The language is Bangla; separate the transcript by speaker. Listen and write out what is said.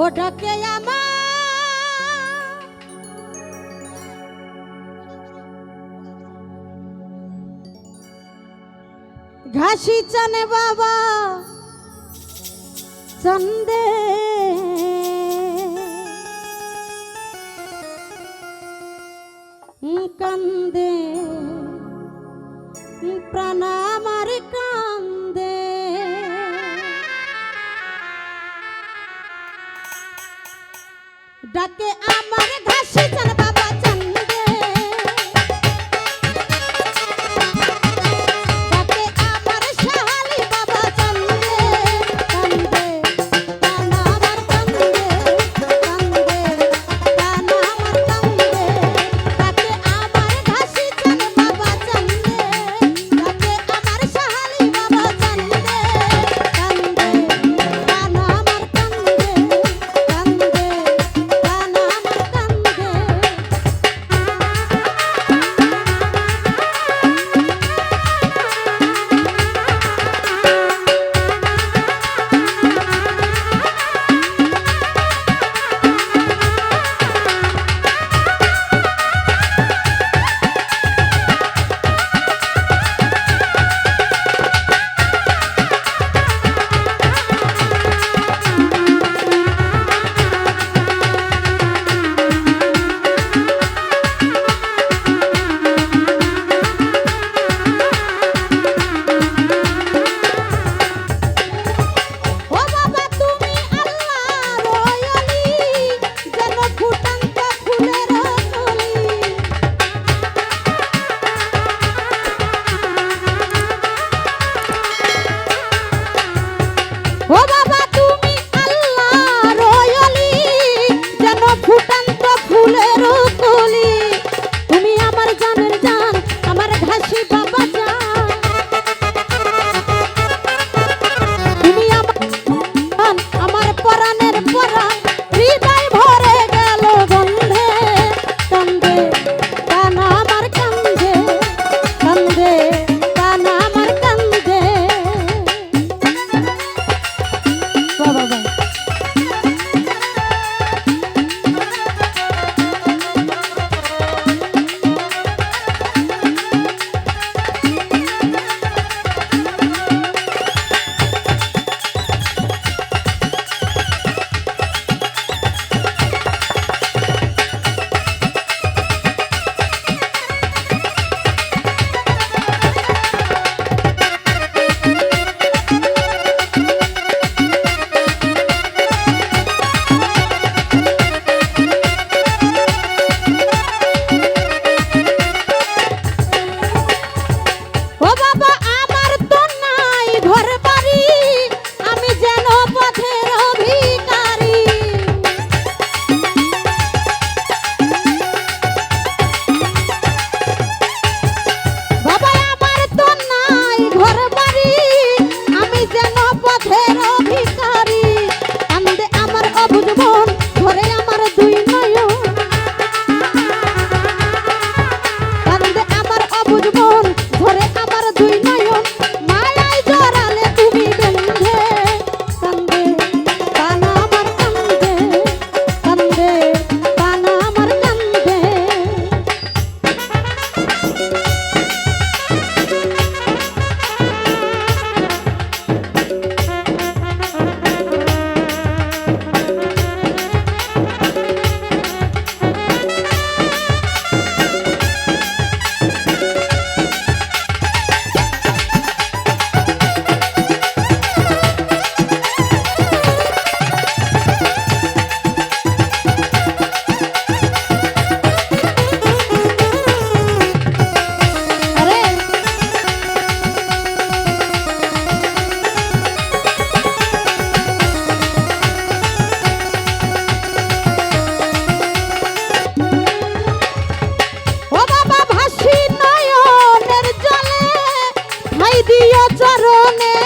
Speaker 1: ও ডাকে আমার। ঘাসি চানে বাবা চন্দে। কান্দে প্রাণ দিয়া চরণে